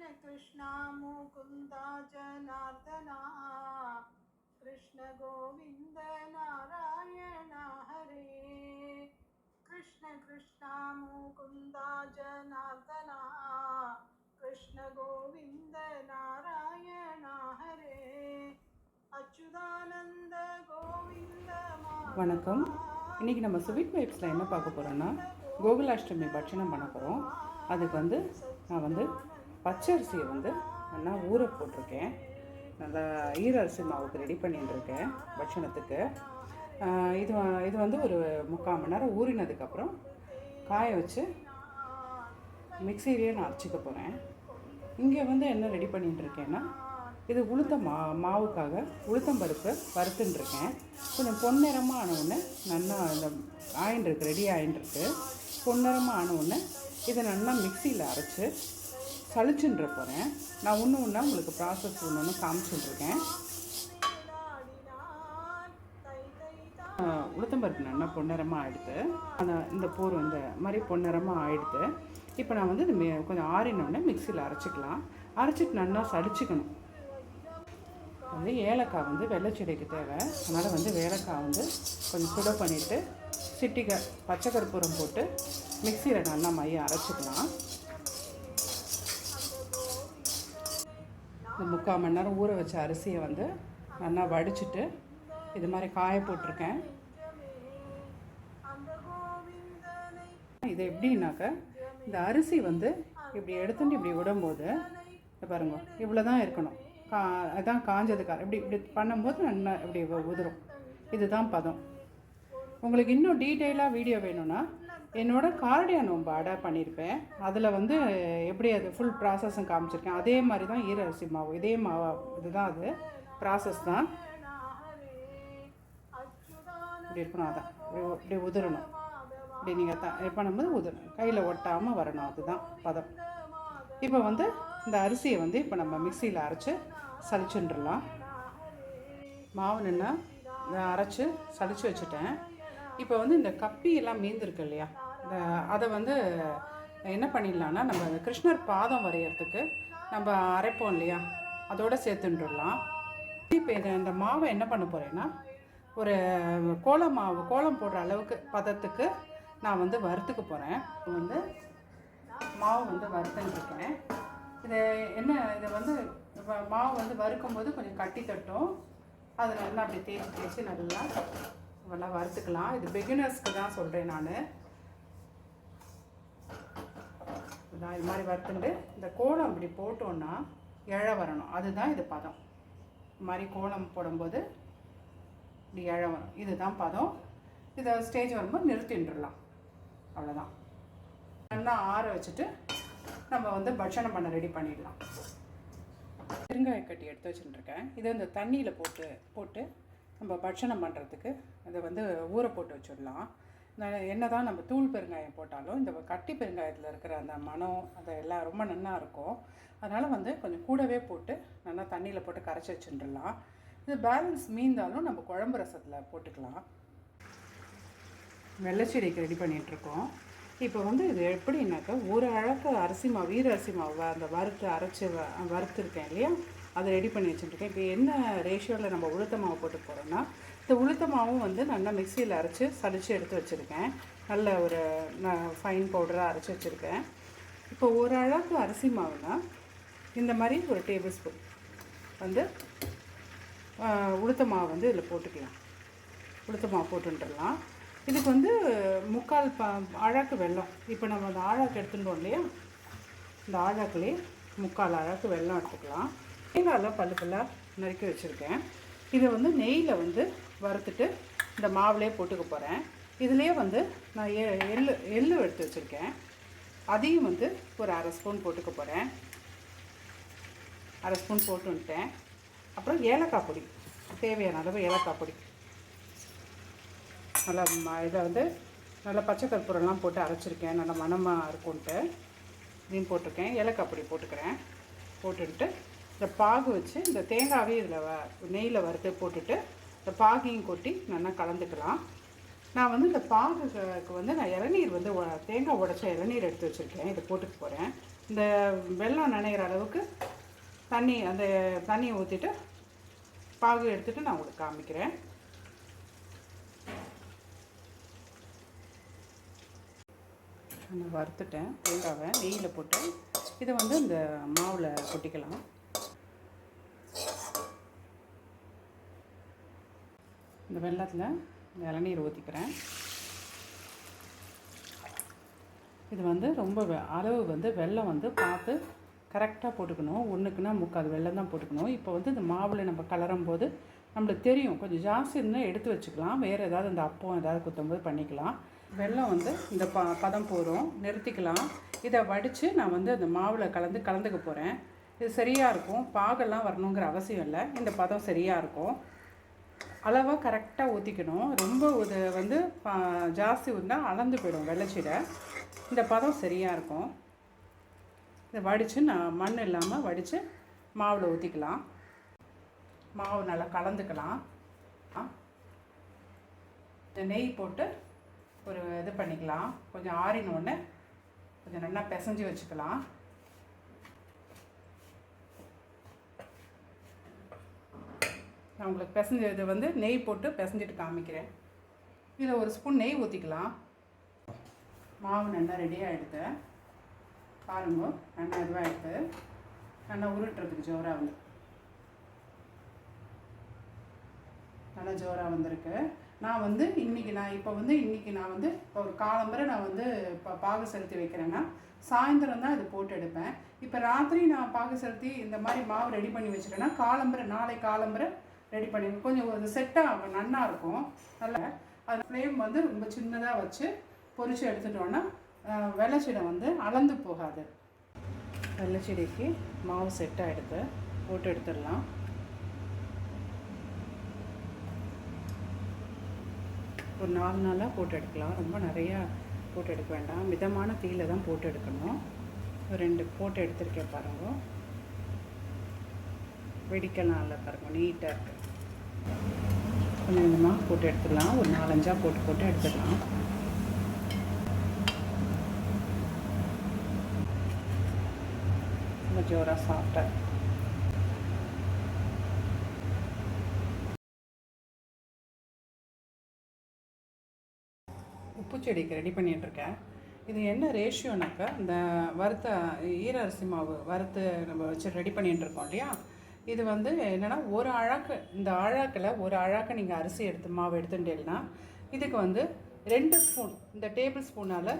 कृष्ण कृष्णा मुकुन्दा जनार्दना कृष्ण गोविन्द नारायण हरे कृष्ण कृष्णा मुकुन्दा जनार्दना कृष्ण गोविन्द नारायण हरे अच्युतानन्द गोविन्द வணக்கம் இன்றைக்கி நம்ம ஸ்வீட் வைப்ஸில் என்ன பார்க்க போகிறோன்னா கோகுலாஷ்டமி பட்சணம் பண்ண போகிறோம் அதுக்கு வந்து நான் வந்து பச்சை அரிசியை வந்து நான் ஊற போட்டிருக்கேன். நல்லா ஈர அரிசி மாவுக்கு ரெடி பண்ணிட்டுருக்கேன் பட்சணத்துக்கு. இது இது வந்து ஒரு முக்கால் மணி நேரம் ஊறினதுக்கப்புறம் காய வச்சு மிக்சிலேயே நான் அரைச்சிக்க போகிறேன் இங்கே வந்து என்ன ரெடி பண்ணிட்டுருக்கேன்னா இது உளுத்த மா மாவுக்காக உளுத்தம்பருப்பு பருப்பு இருக்கேன் கொஞ்சம் பொன்னிறமாக ஆன உடனே நல்லா இந்த ஆயின்ருக்கு ரெடி ஆயின்ருக்கு. பொன்னிறமாக ஆன உடனே இதை நல்லா மிக்சியில் அரைச்சி சளிச்சுன்ற போகிறேன் நான் ஒன்று ஒன்றா உங்களுக்கு ப்ராசஸ் ஒன்று ஒன்று காமிச்சுட்ருக்கேன் உளுத்தம்பருப்பு நல்லா பொன்னிறமாக ஆயிடுது. அந்த இந்த போர் இந்த மாதிரி பொன்னிறமாக ஆயிடுது. இப்போ நான் வந்து இது மே- கொஞ்சம் ஆறினோடனே மிக்சியில் அரைச்சிக்கலாம். அரைச்சிட்டு நல்லா சளிச்சுக்கணும். வந்து ஏலக்காய் வந்து வெள்ளைச்செடிக்கு தேவை. அதனால் வந்து ஏலக்காய் வந்து கொஞ்சம் சுட பண்ணிவிட்டு சிட்டிகை பச்சை கற்பூரம் போட்டு மிக்சியில் நல்லா மையம் அரைச்சிக்கலாம். இந்த முக்கால் மணி நேரம் ஊற வச்ச அரிசியை வந்து நல்லா வடிச்சிட்டு இது மாதிரி காய போட்டிருக்கேன். இது எப்படின்னாக்க இந்த அரிசி வந்து இப்படி எடுத்துட்டு இப்படி விடும்போது பாருங்க இவ்வளோ தான் இருக்கணும். கா அதான் காஞ்சதுக்காக இப்படி இப்படி பண்ணும்போது நல்லா இப்படி உதிரும். இதுதான் பதம். உங்களுக்கு இன்னும் டீட்டெயிலாக வீடியோ வேணும்னா என்னோட கார்டியா நோன்பு அடை பண்ணியிருப்பேன் அதில் வந்து எப்படி அது ஃபுல் ப்ராசஸும் காமிச்சிருக்கேன். அதே மாதிரி தான் ஈர அரிசி மாவு இதே மாவு இதுதான் அது. ப்ராசஸ் தான். இப்படி இருக்கணும் அதான். இப்படி உதிரணும் இப்படி நீங்கள் தான் இது பண்ணும்போது உதிரணும் கையில் ஒட்டாமல் வரணும் அதுதான் பதம். இப்போ வந்து இந்த அரிசியை வந்து இப்போ நம்ம மிக்சியில் அரைச்சி சலிச்சுன்றலாம் மாவு நின்று அரைச்சி சளிச்சு வச்சுட்டேன். இப்போ வந்து இந்த கப்பி எல்லாம் மீந்திருக்கு இல்லையா? அதை வந்து என்ன பண்ணிடலான்னா நம்ம கிருஷ்ணர் பாதம் வரைகிறதுக்கு நம்ம அரைப்போம் இல்லையா? அதோட சேர்த்துட்டுடலாம் இப்போ இதை இந்த மாவை என்ன பண்ண போகிறேன்னா ஒரு கோலம் மாவு கோலம் போடுற அளவுக்கு பதத்துக்கு நான் வந்து வறுத்துக்க போகிறேன் வந்து மாவு வந்து வறுத்துன்னு இது என்ன இதை வந்து மாவு வந்து வறுக்கும் போது கொஞ்சம் கட்டி தட்டும். அது நல்லா அப்படி தேய்ச்சி தேய்ச்சி நல்லா நல்லா வறுத்துக்கலாம். இது பிகினர்ஸ்க்கு தான் சொல்கிறேன் நான். நான் இது மாதிரி வறுத்துண்டு இந்த கோலம் இப்படி போட்டோன்னா இழ வரணும். அதுதான் இது பதம். இது மாதிரி கோலம் போடும்போது இப்படி இழ வரும். இதுதான் பதம். இதை ஸ்டேஜ் வரும்போது நிறுத்தின்றலாம் அவ்வளோதான் நல்லா ஆற வச்சுட்டு நம்ம வந்து பட்சணம் பண்ண ரெடி பண்ணிடலாம். பெருங்காய கட்டி எடுத்து வச்சுட்டுருக்கேன் இதை இந்த தண்ணியில் போட்டு போட்டு நம்ம பட்சணம் பண்ணுறதுக்கு அதை வந்து ஊற போட்டு வச்சிடலாம். என்ன தான் நம்ம தூள் பெருங்காயம் போட்டாலும் இந்த கட்டி பெருங்காயத்தில் இருக்கிற அந்த மனம் அதை எல்லாம் ரொம்ப நல்லா இருக்கும். அதனால் வந்து கொஞ்சம் கூடவே போட்டு நல்லா தண்ணியில் போட்டு கரைச்சி வச்சுட்டுலாம் இது பேலன்ஸ் மீந்தாலும் நம்ம குழம்பு ரசத்தில் போட்டுக்கலாம். வெள்ளைச்செடிக்கு ரெடி பண்ணிகிட்ருக்கோம் இப்போ வந்து இது எப்படின்னாக்கா ஒரு அழகு அரிசி மாவு வீர அரிசி மாவு அந்த வறுத்து அரைச்சி வ வறுத்துருக்கேன் இல்லையா? அதை ரெடி பண்ணி வச்சுட்டுருக்கேன் இப்போ என்ன ரேஷியோவில் நம்ம உளுத்த மாவு போட்டு போகிறோன்னா இந்த உளுத்த மாவும் வந்து நல்லா மிக்சியில் அரைச்சி சலிச்சு எடுத்து வச்சுருக்கேன். நல்ல ஒரு ஃபைன் பவுடராக அரைச்சி வச்சுருக்கேன். இப்போ ஒரு அழகு அரிசி மாவுனா இந்த மாதிரி ஒரு டேபிள் ஸ்பூன் வந்து உளுத்த மாவு வந்து இதில் போட்டுக்கலாம். உளுத்த மாவு போட்டுன்றலாம் இதுக்கு வந்து முக்கால் ப அழாக்கு வெள்ளம் இப்போ நம்ம அந்த ஆழாக்கு எடுத்துட்டோம் இல்லையா? இந்த ஆழாக்குலேயே முக்கால் அழகு வெல்லம் எடுத்துக்கலாம். தேங்காயெல்லாம் பல்லு பல்லாக நறுக்கி வச்சுருக்கேன். இதை வந்து நெய்யில் வந்து வறுத்துட்டு இந்த மாவுலேயே போட்டுக்க போகிறேன் இதுலேயே வந்து நான் எ எள்ளு எள்ளு எடுத்து வச்சுருக்கேன். அதையும் வந்து ஒரு அரை ஸ்பூன் போட்டுக்க போகிறேன் அரை ஸ்பூன் போட்டு வந்துட்டேன். அப்புறம் ஏலக்காய் பொடி தேவையான அளவு ஏலக்காய் பொடி. நல்லா ம- இதை வந்து நல்லா பச்சை கற்பூரம்லாம் போட்டு அரைச்சிருக்கேன். நல்லா மணமாக இருக்கும்ன்ட்டு இதையும் போட்டிருக்கேன். ஏலக்காய் பொடி போட்டுக்கிறேன். போட்டுன்ட்டு இந்த பாகு வச்சு இந்த தேங்காவே இதில் வ நெய்யில் வறுத்து போட்டுட்டு இந்த பாகையும் கொட்டி நல்லா கலந்துக்கலாம். நான் வந்து இந்த பாகுக்கு வந்து நான் இளநீர் வந்து தேங்காய் உடச்ச இளநீர் எடுத்து வச்சுருக்கேன். இதை போட்டுக்க போகிறேன் இந்த வெள்ளம் நனைகிற அளவுக்கு தண்ணி அந்த தண்ணியை ஊற்றிட்டு பாகு எடுத்துகிட்டு நான் உங்களுக்கு காமிக்கிறேன். நான் வறுத்துட்டேன் தேங்காவை நெய்யில் போட்டு. இதை வந்து இந்த மாவில் கொட்டிக்கலாம். இந்த வெள்ளத்தில் இளநீர் ஊற்றிக்கிறேன் இது வந்து ரொம்ப வெ- அளவு வந்து வெல்லம் வந்து பார்த்து கரெக்டாக போட்டுக்கணும். ஒன்றுக்குன்னா முக்கால் வெள்ளம் தான் போட்டுக்கணும். இப்போ வந்து இந்த மாவில் நம்ம கலரும் போது நம்மளுக்கு தெரியும். கொஞ்சம் ஜாஸ்தி இருந்தால் எடுத்து வச்சுக்கலாம். வேறு ஏதாவது இந்த அப்பம் ஏதாவது குத்தும்போது பண்ணிக்கலாம். வெல்லம் வந்து இந்த ப பதம் போகிறோம் நிறுத்திக்கலாம். இதை வடித்து நான் வந்து அந்த மாவில் கலந்து கலந்துக்க போகிறேன் இது சரியாக இருக்கும். பாகெல்லாம் வரணுங்கிற அவசியம் இல்லை. இந்த பதம் சரியாக இருக்கும். அளவாக கரெக்டாக ஊற்றிக்கணும் ரொம்ப இது வந்து ஜாஸ்தி ஊற்றினா அளந்து போயிடும் வெள்ளச்சீடை இந்த பதம் சரியாக இருக்கும். இதை வடித்து நான் மண் இல்லாமல் வடித்து மாவில் ஊற்றிக்கலாம் மாவு நல்லா கலந்துக்கலாம். ஆ. இந்த நெய் போட்டு ஒரு இது பண்ணிக்கலாம். கொஞ்சம் ஆறினோடனே கொஞ்சம் நல்லா பிசைஞ்சு வச்சுக்கலாம். நான் உங்களுக்கு பிசைஞ்ச இது வந்து நெய் போட்டு பிசைஞ்சிட்டு காமிக்கிறேன். இதில் ஒரு ஸ்பூன் நெய் ஊற்றிக்கலாம் மாவு நல்லா ரெடியாக எடுத்து பாருங்க நல்லா இதுவாக எடுத்து நல்லா உருட்டுறதுக்கு ஜோராக வந்து. நல்லா ஜோராக வந்திருக்கு. நான் வந்து இன்றைக்கி நான் இப்போ வந்து இன்றைக்கி நான் வந்து இப்போ ஒரு காலம்பரை நான் வந்து இப்போ பாகு செலுத்தி வைக்கிறேன்னா சாயந்தரம் தான் இது போட்டு எடுப்பேன். இப்போ ராத்திரி நான் பாகு செலுத்தி இந்த மாதிரி மாவு ரெடி பண்ணி வச்சுட்டேன்னா காலம்பரை நாளை காலம்பரை ரெடி பண்ணி கொஞ்சம் அது செட்டாக நன்னாக இருக்கும். நல்லா அது ஃப்ளேம் வந்து ரொம்ப சின்னதாக வச்சு பொரிச்சு எடுத்துட்டோன்னா வெள்ளச்சீடை வந்து அளந்து போகாது. வெள்ளச்சீடைக்கு மாவு செட்டாக எடுத்து போட்டு எடுத்துடலாம். ஒரு நாலு நாளாக போட்டு எடுக்கலாம். ரொம்ப நிறையா போட்டு எடுக்க வேண்டாம். மிதமான தீயில தான் போட்டு எடுக்கணும். ஒரு ரெண்டு போட்டு எடுத்திருக்கேன் பாருங்க. வெடிக்கலாம் இல்லை பாருங்க. நீட்டாக இருக்குது கொஞ்சம் கொஞ்சமாக போட்டு எடுத்துடலாம். ஒரு நாலஞ்சாக போட்டு போட்டு எடுத்துடலாம். ரொம்ப ஜோராக சாப்பிட்டேன் உப்பு செடிக்கு ரெடி பண்ணிகிட்ருக்கேன் இது என்ன ரேஷியோனாக்கா இந்த வறுத்த ஈர அரிசி மாவு வறுத்து நம்ம வச்சு ரெடி பண்ணிகிட்டு இருக்கோம் இல்லையா? இது வந்து என்னென்னா ஒரு அழாக்கு இந்த அழாக்கில் ஒரு அழாக்கை நீங்கள் அரிசி எடுத்து மாவு எடுத்துட்டீங்கன்னா இதுக்கு வந்து ரெண்டு ஸ்பூன் இந்த டேபிள் ஸ்பூனால்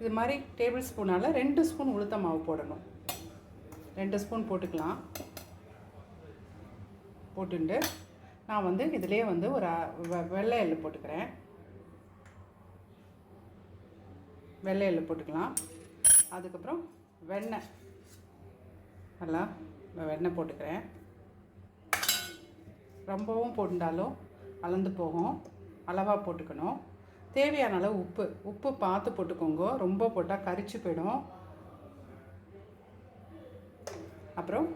இது மாதிரி டேபிள் ஸ்பூனால் ரெண்டு ஸ்பூன் உளுத்த மாவு போடணும். ரெண்டு ஸ்பூன் போட்டுக்கலாம். போட்டுண்டு நான் வந்து இதிலே வந்து ஒரு வெ- வெள்ளை எள்ளு போட்டுக்கிறேன். வெள்ளை எள்ளு போட்டுக்கலாம். அதுக்கப்புறம் வெண்ணெய். நல்லா வெண்ணெய் போட்டுக்கிறேன். ரொம்பவும் போட்டுட்டாலும் அளந்து போகும். அளவாக போட்டுக்கணும். தேவையான அளவு உப்பு. உப்பு பார்த்து போட்டுக்கோங்க. ரொம்ப போட்டால் கரிச்சு போயிடும். அப்புறம்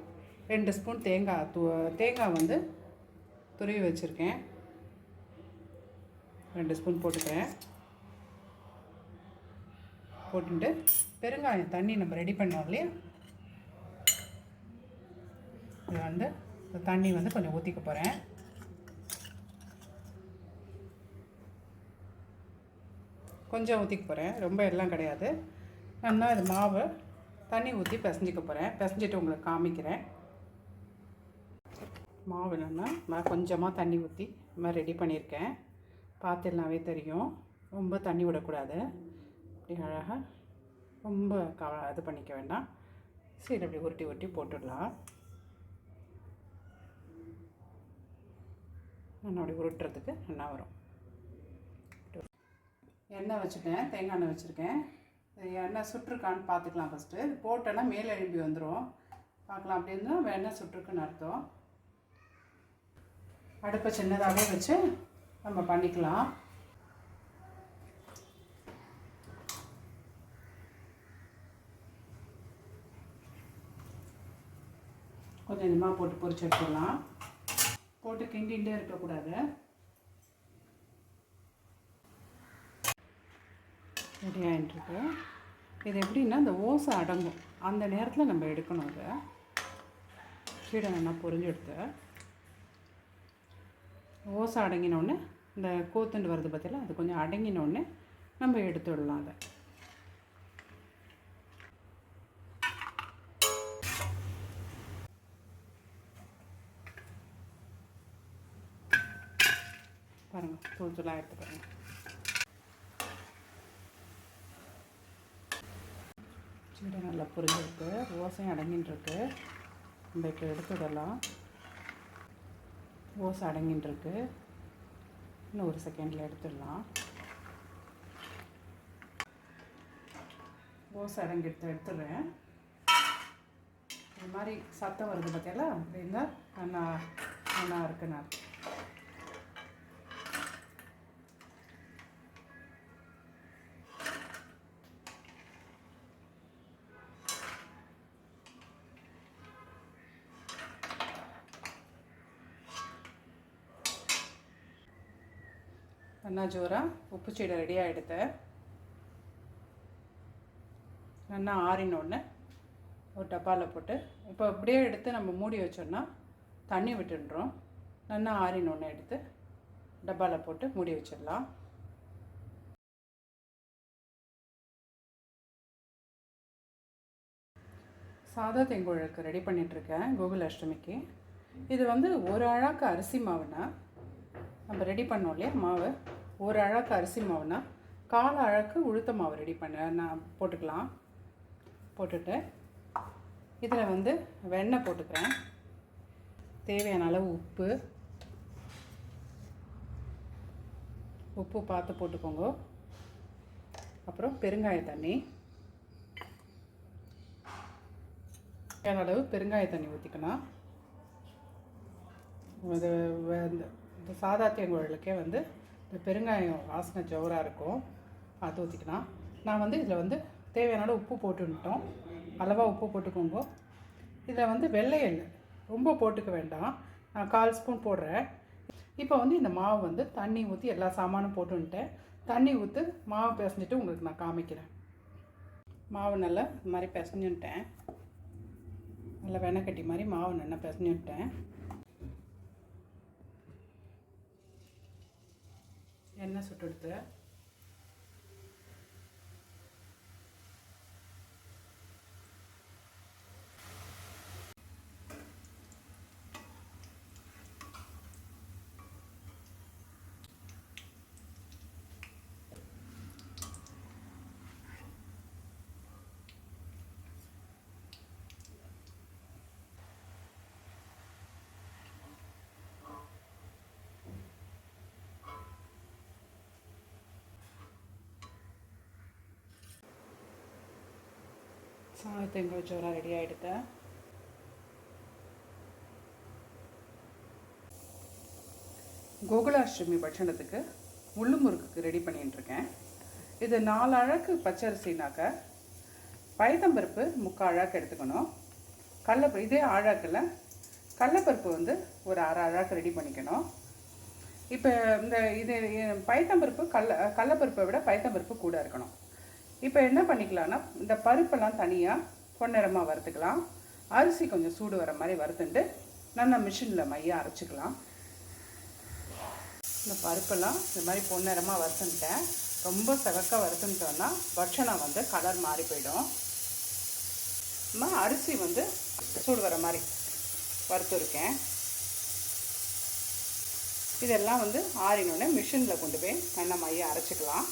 ரெண்டு ஸ்பூன் தேங்காய் து தேங்காய் வந்து துருவி வச்சுருக்கேன். ரெண்டு ஸ்பூன் போட்டுக்கிறேன். போட்டுட்டு பெருங்காயம் தண்ணி நம்ம ரெடி பண்ணோம் இல்லையா? இது வந்து தண்ணி வந்து கொஞ்சம் ஊற்றிக்க போகிறேன் கொஞ்சம் ஊற்றிக்க போகிறேன் ரொம்ப எல்லாம் கிடையாது. நல்லா இது மாவு தண்ணி ஊற்றி பிசைஞ்சிக்க போகிறேன் பிசைஞ்சிட்டு உங்களுக்கு காமிக்கிறேன். மாவு என்னென்னா நான் கொஞ்சமாக தண்ணி ஊற்றி இந்த மாதிரி ரெடி பண்ணியிருக்கேன். பார்த்துலாவே தெரியும். ரொம்ப தண்ணி விடக்கூடாது. அப்படி அழகாக ரொம்ப க இது பண்ணிக்க வேண்டாம். சரி அப்படி உருட்டி உருட்டி போட்டுடலாம். நான் அப்படி உருட்டுறதுக்கு நல்லா வரும். எண்ணெய் வச்சுட்டேன் தேங்காய் எண்ணெய் வச்சுருக்கேன். எண்ணெய் சுட்டிருக்கான்னு பார்த்துக்கலாம் ஃபஸ்ட்டு போட்டோன்னா மேல் எழும்பி வந்துடும் பார்க்கலாம் அப்படின்னா எண்ணெய் சுட்டிருக்குன்னு அர்த்தம். அடுப்பை சின்னதாகவே வச்சு நம்ம பண்ணிக்கலாம். கொஞ்சம் கொஞ்சமாக போட்டு பொறிச்சு எடுத்துடலாம். போட்டு கிண்டிகிட்டே இருக்கக்கூடாது ரெடி ஆகிட்டுருக்கு இது எப்படின்னா இந்த ஓசை அடங்கும். அந்த நேரத்தில் நம்ம எடுக்கணும் அதை. கீழே நல்லா பொரிஞ்சு எடுத்து ஓசை அடங்கினோடனே இந்த கோத்துண்டு வருது பார்த்தீங்களா அது கொஞ்சம் அடங்கினோடனே நம்ம எடுத்துடலாம் அதை. பாருங்கள் தூள் தூளாக எடுத்து பாருங்கள் சீடை நல்லா புரிஞ்சிருக்கு ஓசையும் அடங்கின்னுருக்கு நம்ம இப்போ எடுத்துடலாம் ஓசை அடங்கின்ருக்கு. இன்னும் ஒரு செகண்டில் எடுத்துடலாம். ஓசை அடங்கி எடுத்து எடுத்துடுறேன். இது மாதிரி சத்தம் வருது பார்த்தீங்களா அப்படின்னா நல்லா நல்லா இருக்கு நான் ஜோராக உப்பு சீடை ரெடியாக எடுத்தேன் நல்லா ஆறினோடனே ஒரு டப்பாவில் போட்டு இப்போ அப்படியே எடுத்து நம்ம மூடி வச்சோம்னா தண்ணி விட்டுன்றோம் நல்லா ஆறினோடனே எடுத்து டப்பாவில் போட்டு மூடி வச்சிடலாம் சாதா தேங்குழலுக்கு ரெடி பண்ணிகிட்ருக்கேன் கோகுல் அஷ்டமிக்கு இது வந்து ஒரு அழாக்கு அரிசி மாவுனா நம்ம ரெடி பண்ணோம் இல்லையா மாவு ஒரு அழகு அரிசி மாவுனா கால் அழகு உளுத்த மாவு ரெடி பண்ண. நான் போட்டுக்கலாம். போட்டுட்டு இதில் வந்து வெண்ணெய் போட்டுக்கிறேன். தேவையான அளவு உப்பு. உப்பு பார்த்து போட்டுக்கோங்க. அப்புறம் பெருங்காய தண்ணி. தேவையான அளவு பெருங்காய தண்ணி ஊற்றிக்கலாம் இது இந்த இந்த சாதா தேங்குழலுக்கே வந்து இந்த பெருங்காயம் வாசனை ஜோராக இருக்கும். அது ஊற்றிக்கலாம் நான் வந்து இதில் வந்து தேவையான உப்பு போட்டுட்டோம் அளவாக உப்பு போட்டுக்கோங்க. இதில் வந்து வெள்ளை எண்ணெய் ரொம்ப போட்டுக்க வேண்டாம். நான் கால் ஸ்பூன் போடுறேன். இப்போ வந்து இந்த மாவு வந்து தண்ணி ஊற்றி எல்லா சாமானும் போட்டுன்ட்டேன் தண்ணி ஊற்று மாவு பிசைஞ்சிட்டு உங்களுக்கு நான் காமிக்கிறேன். மாவு நல்லா இந்த மாதிரி பிசைஞ்சுட்டேன் நல்லா வெண்ணெய் கட்டி மாதிரி மாவு நல்லா பிசைஞ்சுட்டேன் எண்ணெய் சுட்டு எடுத்து சாதத்தெங்கல் சோறா ரெடி ஆகிடுத்தேன் கோகுலாஷ்டமி பட்சணத்துக்கு முள்ளு முறுக்குக்கு ரெடி பண்ணிட்டுருக்கேன். இது நாலு அழகு பச்சரிசினாக்க பயத்தம்பருப்பு முக்கால் அழகு எடுத்துக்கணும். கடலப்பருப்பு இதே அழகில் கடலப்பருப்பு வந்து ஒரு அரை அழகு ரெடி பண்ணிக்கணும். இப்போ இந்த இது பயத்தம்பருப்பு கடல கடலப்பருப்பை விட பயத்தம்பருப்பு கூட இருக்கணும். இப்போ என்ன பண்ணிக்கலாம்னா இந்த பருப்பெல்லாம் தனியாக பொன்னிறமாக வறுத்துக்கலாம். அரிசி கொஞ்சம் சூடு வர மாதிரி வறுத்துட்டு நல்லா மிஷினில் மையாக அரைச்சிக்கலாம். இந்த பருப்பெல்லாம் இந்த மாதிரி பொன்னிறமாக வறுத்துட்டேன். ரொம்ப செவக்க வறுத்துட்டோன்னா பட்சணம் வந்து கலர் மாறி போயிடும். நம்ம அரிசி வந்து சூடு வர மாதிரி வறுத்துருக்கேன். இதெல்லாம் வந்து ஆறினோடனே மிஷினில் கொண்டு போய் நல்லா மையம் அரைச்சிக்கலாம்.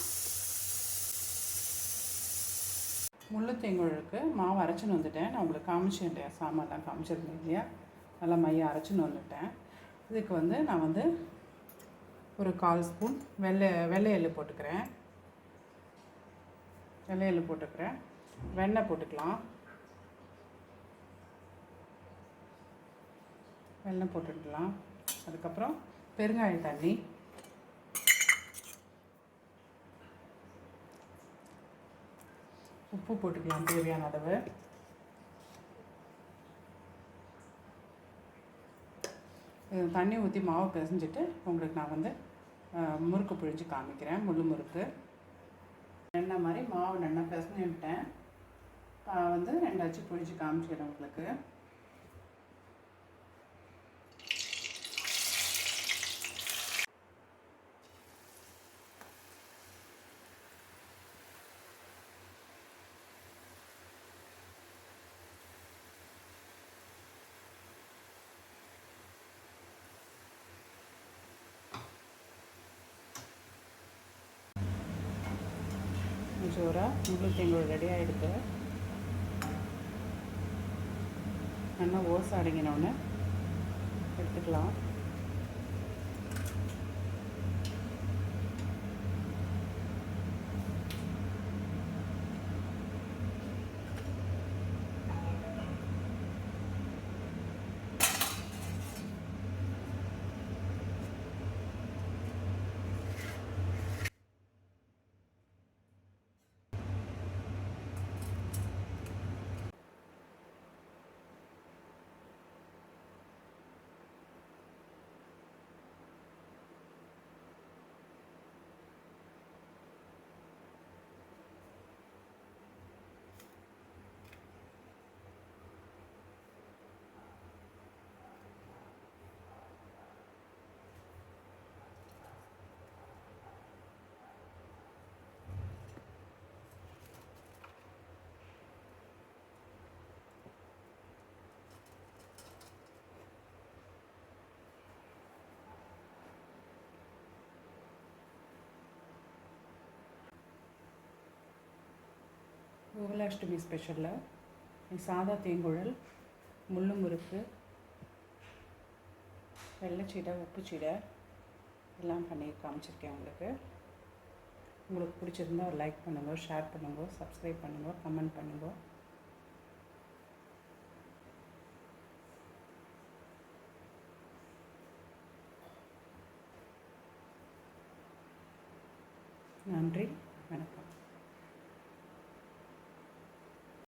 முள்ளு தேங்குழலுக்கு மாவு அரைச்சின்னு வந்துட்டேன். நான் உங்களுக்கு காமிச்சிருந்தேன் இல்லையா? சாமான்லாம் காமிச்சிருந்தேன் இல்லையா? நல்லா மையம் அரைச்சின்னு வந்துட்டேன். இதுக்கு வந்து நான் வந்து ஒரு கால் ஸ்பூன் வெள்ளை வெள்ளை எள்ளு போட்டுக்கிறேன். வெள்ளை எள்ளு போட்டுக்கிறேன். வெண்ணெய் போட்டுக்கலாம். வெண்ணெய் போட்டுக்கலாம். அதுக்கப்புறம் பெருங்காய தண்ணி உப்பு போட்டுக்கலாம் தேவையான அளவு. தண்ணி ஊற்றி மாவு பிசைஞ்சிட்டு உங்களுக்கு நான் வந்து முறுக்கு பிழிஞ்சு காமிக்கிறேன் முள் முறுக்கு. என்ன மாதிரி மாவு நல்லா பிசைஞ்சு விட்டேன் வந்து ரெண்டாச்சும் பிழிஞ்சு காமிச்சிடுறேன் உங்களுக்கு. ஜோராக முழு தேங்காய் ரெடி ஆகிடுது நல்லா ஓசை அடங்கினோடனே எடுத்துக்கலாம். கோகுலாஷ்டமி ஸ்பெஷலில் சாதா தேங்குழல் முள்ளு முறுக்கு வெள்ளைச்சீடை உப்புச்சீடை எல்லாம் பண்ணி காமிச்சிருக்கேன் உங்களுக்கு. உங்களுக்கு பிடிச்சிருந்தா ஒரு லைக் பண்ணுங்கள் ஷேர் பண்ணுங்க சப்ஸ்கிரைப் பண்ணுங்க கமெண்ட் பண்ணுங்கள் நன்றி வணக்கம்.